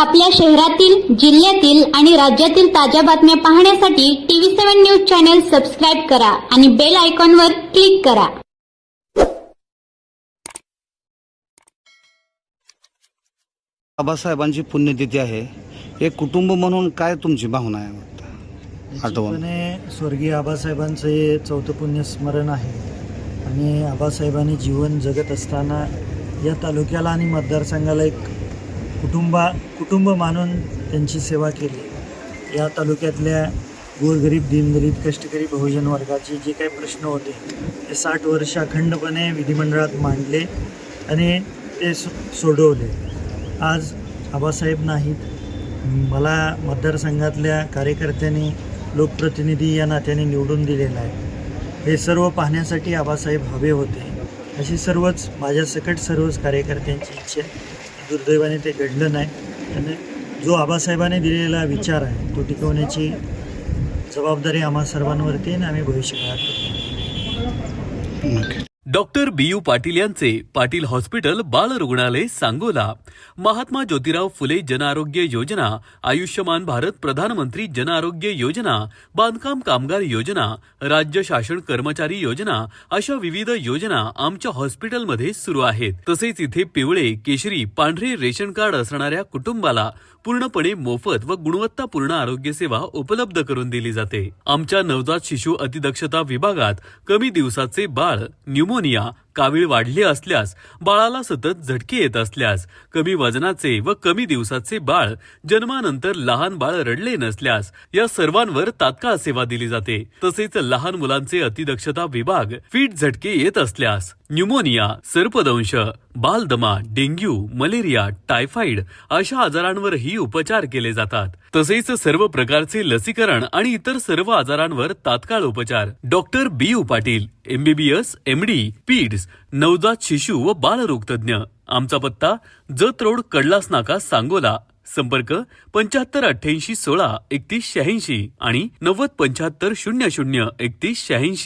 आपल्या शहरातील जिल्ह्यातील आणि राज्यातील ताज्या बातम्या पाहण्यासाठी TV seven news channel subscribe करा आणि बेल आयकॉनवर क्लिक करा. बाबासाहेबांची पुण्यतिथी आहे. एक कुटुंब म्हणून काय तुमची भावना आहे? आठवण. निश्चितपणे स्वर्गीय आबासाहेबांचं हे चौथं पुण्यस्मरण आहे. आणि आबासाहेबांनी जीवन जगत असताना या तालुक्याला आणि मतदारसंघाला एक कुटुंबा कुटुंब मानून त्यांची सेवा केली. या तालुक्यातल्या गोरगरीब दिनगरीब कष्टकरी बहुजन वर्गाचे जे काही प्रश्न होते ते साठ वर्ष अखंडपणे विधिमंडळात मांडले आणि ते सो सोडवले. आज आबासाहेब नाहीत. मला मतदारसंघातल्या कार्यकर्त्यांनी लोकप्रतिनिधी या नात्याने निवडून दिलेला आहे. हे सर्व पाहण्यासाठी आबासाहेब हवे होते. अशी सर्वच माझ्या सकट सर्वच कार्यकर्त्यांची इच्छा आहे. दुर्दैवाने ते घडलं नाही आणि जो आबासाहेबांनी दिलेला विचार आहे तो टिकवण्याची जबाबदारी आम्हा सर्वांवरती आणि आम्ही भविष्यकाळात करू. डॉक्टर बी यू पाटील यांचे पाटील हॉस्पिटल बाल रुग्णालय सांगोला. महात्मा ज्योतिराव फुले जनआरोग्य योजना आयुष्यमान भारत प्रधानमंत्री जनआरोग्य योजना बांधकाम कामगार योजना राज्य शासन कर्मचारी योजना अशा विविध योजना आमच्या हॉस्पिटलमध्ये सुरू आहेत. तसेच इथे पिवळे केशरी पांढरे रेशन कार्ड असणाऱ्या कुटुंबाला पूर्णपणे मोफत व गुणवत्तापूर्ण आरोग्य सेवा उपलब्ध करून दिली जाते. आमच्या नवजात शिशु अतिदक्षता विभागात कमी दिवसाचे बाळ न्यूमोनिया कावीळ वाढले असल्यास बाळाला सतत झटके येत असल्यास कमी वजनाचे व कमी दिवसाचे बाळ जन्मानंतर लहान बाळ रडले नसल्यास या सर्वांवर तात्काळ सेवा दिली जाते. तसेच लहान मुलांचे अतिदक्षता विभाग फीट झटके येत असल्यास न्यूमोनिया सर्पदंश बालदमा डेंग्यू मलेरिया टायफाईड अशा आजारांवरही उपचार केले जातात. तसेच सर्व प्रकारचे लसीकरण आणि इतर सर्व आजारांवर तात्काळ उपचार. Doctor B U Patil MBBS MD peds नवजात शिशु व बालरोगतज्ञ आमचा पत्ता जत रोड कडलास नाका सांगोला. संपर्क पंच्याहत्तर अठ्ठ्याऐंशी सोळा एकतीस शहाऐंशी आणि नव्वद पंच्याहत्तर शून्य शून्य एकतीस शहाऐंशी.